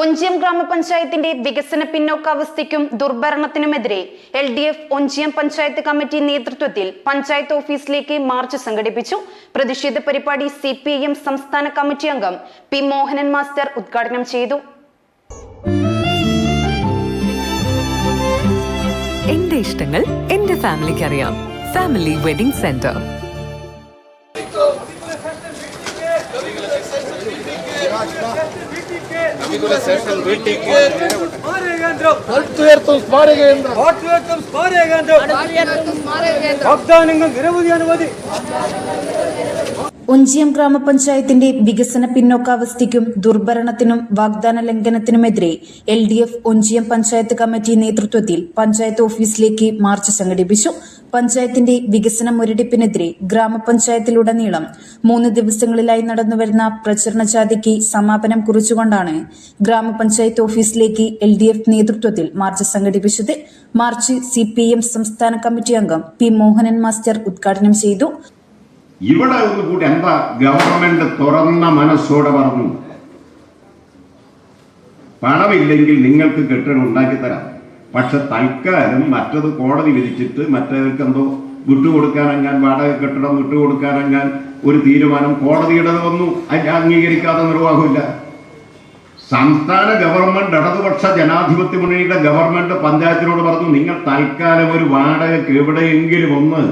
ഒഞ്ചിയം ഗ്രാമപഞ്ചായത്തിന്റെ വികസന പിന്നോക്കാവസ്ഥയ്ക്കും ദുർഭരണത്തിനുമെതിരെ L D F Onchiyam panchayat committee നേതൃത്വത്തിൽ പഞ്ചായത്ത് ഓഫീസിലേക്ക് മാർച്ച് സംഘടിപ്പിച്ചു. പ്രതിഷേധ പരിപാടി സി സംസ്ഥാന കമ്മിറ്റി അംഗം പി മോഹനൻ മാസ്റ്റർ ഉദ്ഘാടനം ചെയ്തു. എന്റെ ഇഷ്ടങ്ങൾ എന്റെ ഫാമിലിക്ക് അറിയാം ഫാമിലി വെഡിംഗ് സെന്റർ. സ്മാരകേന്ദ്രം വാഗ്ദാനങ്ങൾ നിരവധി അനുമതി. ഒഞ്ചിയം ഗ്രാമപഞ്ചായത്തിന്റെ വികസന പിന്നോക്കാവസ്ഥയ്ക്കും ദുർഭരണത്തിനും വാഗ്ദാന ലംഘനത്തിനുമെതിരെ L D F Onchiyam panchayat committee നേതൃത്വത്തിൽ പഞ്ചായത്ത് ഓഫീസിലേക്ക് മാർച്ച് സംഘടിപ്പിച്ചു. പഞ്ചായത്തിന്റെ വികസന മുരടിപ്പിനെതിരെ ഗ്രാമപഞ്ചായത്തിലുടനീളം മൂന്ന് ദിവസങ്ങളിലായി നടന്നുവരുന്ന പ്രചരണ ജാഥയ്ക്ക് സമാപനം കുറിച്ചുകൊണ്ടാണ് ഗ്രാമപഞ്ചായത്ത് ഓഫീസിലേക്ക് എൽ ഡി എഫ് നേതൃത്വത്തിൽ മാർച്ച് സംഘടിപ്പിച്ചത്. മാർച്ച് സി പി എം സംസ്ഥാന കമ്മിറ്റി അംഗം പി മോഹനൻ മാസ്റ്റർ ഉദ്ഘാടനം ചെയ്തു. ഇവിടെ കൂടി എന്താ ഗവൺമെന്റ് തുറന്ന മനസ്സോടെ പറഞ്ഞു. പണമില്ലെങ്കിൽ നിങ്ങൾക്ക് കെട്ടിടം ഉണ്ടാക്കി തരാം പക്ഷെ തൽക്കാലം മറ്റത് കോടതി വിധിച്ചിട്ട് മറ്റവർക്ക് എന്തോ വിട്ടുകൊടുക്കാനെങ്ങാൻ വാടക കെട്ടിടം വിട്ടുകൊടുക്കാനെങ്ങാൻ ഒരു തീരുമാനം കോടതിയുടെ വന്നു. അംഗീകരിക്കാതെ നിർവാഹമില്ല. സംസ്ഥാന ഗവൺമെന്റ് ഇടതുപക്ഷ ജനാധിപത്യ മുന്നണിയുടെ ഗവൺമെന്റ് പഞ്ചായത്തിനോട് പറഞ്ഞു നിങ്ങൾ തൽക്കാലം ഒരു വാടകയ്ക്ക് എവിടെയെങ്കിലും ഒന്ന്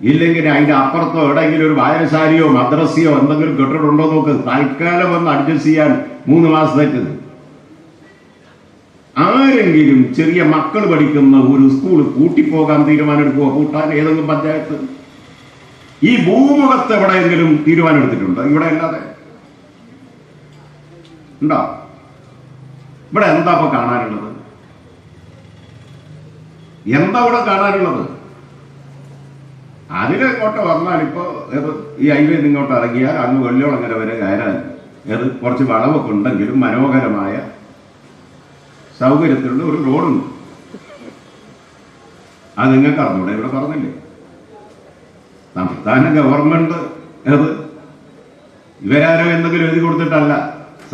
ഇല്ലെങ്കിൽ അതിന്റെ അപ്പുറത്തോ എവിടെയെങ്കിലും ഒരു വായനശാലയോ മദ്രസയോ എന്തെങ്കിലും കെട്ടിട്ടുണ്ടോ നോക്ക്. തൽക്കാലം ഒന്ന് അഡ്ജസ്റ്റ് ചെയ്യാൻ മൂന്ന് മാസത്തേക്ക് ആരെങ്കിലും ചെറിയ മക്കൾ പഠിക്കുന്ന ഒരു സ്കൂൾ കൂട്ടിപ്പോകാൻ തീരുമാനമെടുക്കുക കൂട്ടാൻ ഏതെങ്കിലും പഞ്ചായത്ത്? ഈ ഭൂമുഖത്ത് എവിടെയെങ്കിലും തീരുമാനമെടുത്തിട്ടുണ്ടോ? ഇവിടെ അല്ലാതെ? ഉണ്ടോ? ഇവിടെ എന്താ ഇപ്പൊ കാണാനുള്ളത്? എന്താ ഇവിടെ കാണാനുള്ളത്? അതിലിങ്ങോട്ട് വന്നാൽ ഇപ്പോ ഏത് ഈ ഹൈവേ ഇങ്ങോട്ട് ഇറങ്ങിയാൽ അങ്ങ് വെള്ളിയോളങ്ങര വരെ കയറാൻ ഏത് കുറച്ച് വളവൊക്കെ ഉണ്ടെങ്കിലും മനോഹരമായ സൗകര്യത്തിലുള്ള ഒരു റോഡുണ്ട്. അത് നിങ്ങൾക്ക് അറിഞ്ഞൂടെ? ഇവിടെ പറഞ്ഞില്ലേ? സംസ്ഥാന ഗവൺമെന്റ് അത് ഇവരാരോ എന്തെങ്കിലും എഴുതി കൊടുത്തിട്ടല്ല.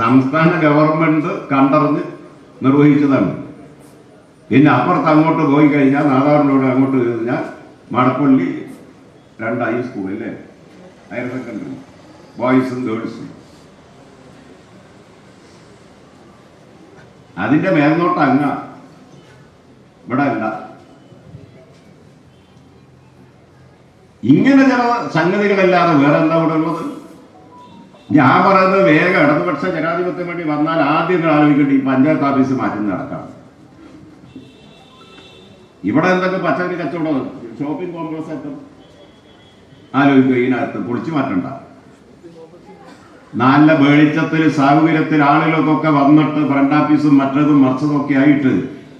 സംസ്ഥാന ഗവൺമെന്റ് കണ്ടറിഞ്ഞ് നിർവഹിച്ചതാണ്. പിന്നെ അപ്പുറത്ത് അങ്ങോട്ട് പോയി കഴിഞ്ഞാൽ നാദാറിനോട് അങ്ങോട്ട് കഴിഞ്ഞാൽ മടപ്പള്ളി രണ്ട് ഹൈ ഹയർ സെക്കൻഡറി ബോയ്സും ഗേൾസും അതിന്റെ മേൽനോട്ടം അങ്ങ. ഇവിടെ അല്ല. ഇങ്ങനെ ചില സംഗതികളല്ലാതെ വേറെ എന്താ ഇവിടെ ഉള്ളത്? ഞാൻ പറയുന്നത് വേഗം ഇടതുപക്ഷ ജനാധിപത്യം വേണ്ടി വന്നാൽ ആദ്യം നിങ്ങൾ ആലോചിക്കേണ്ട ഈ പഞ്ചായത്ത് ഓഫീസ് മാറ്റി നടക്കാം ഇവിടെ എന്തൊക്കെ പച്ചക്കറി കച്ചവടം? ഷോപ്പിംഗ് കോംപ്ലക്സ് ഒക്കെ ആലോചിക്കുക ഇതിനകത്ത് പൊളിച്ചു മാറ്റണ്ട. നല്ല വെളിച്ചത്തിൽ സൗകര്യത്തിൽ ആളുകൾക്കൊക്കെ വന്നിട്ട് ഫ്രണ്ട് ഓഫീസും മറ്റതും മറിച്ചതും ഒക്കെ ആയിട്ട്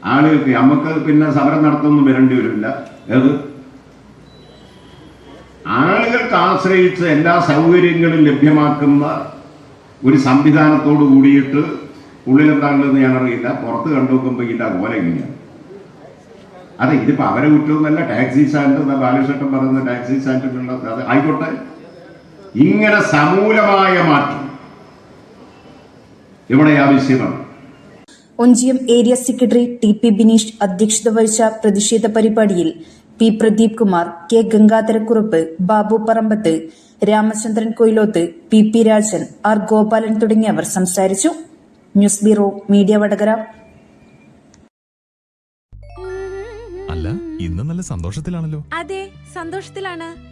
ആളുകൾക്ക് നമുക്ക് പിന്നെ സമരം നടത്തൊന്നും വരേണ്ടി വരില്ല. ഏത്? ആളുകൾക്ക് ആശ്രയിച്ച് എല്ലാ സൗകര്യങ്ങളും ലഭ്യമാക്കുന്ന ഒരു സംവിധാനത്തോട് കൂടിയിട്ട് ഉള്ളിലെന്താണെന്ന് ഞാൻ അറിയില്ല പുറത്ത് കണ്ടു നോക്കുമ്പോൾ ഇല്ല പോലെ എങ്ങനെയാണ് അതെ ഇതിപ്പോ അവരെ കുറ്റമൊന്നുമല്ല. ടാക്സി സ്റ്റാൻഡ് ബാലകൃഷ്ണൻ പറയുന്ന ടാക്സി സ്റ്റാൻഡിലുള്ള അത് ആയിക്കോട്ടെ. ഇങ്ങനെ സമൂലമായ മാറ്റം. ഇവിടെ ആവശ്യമാണ് Onchiyam area secretary T P Bineesh അധ്യക്ഷത വഹിച്ച പ്രതിഷേധ പരിപാടിയിൽ P Pradeep Kumar K Gangadharakurup Babu Parambath Ramachandran Koyiloth P P Rajan R Gopalan തുടങ്ങിയവർ സംസാരിച്ചു. News bureau media Vadakara. അല്ല ഇന്ന് നല്ല സന്തോഷത്തിലാണല്ലോ. അതെ സന്തോഷത്തിലാണ്.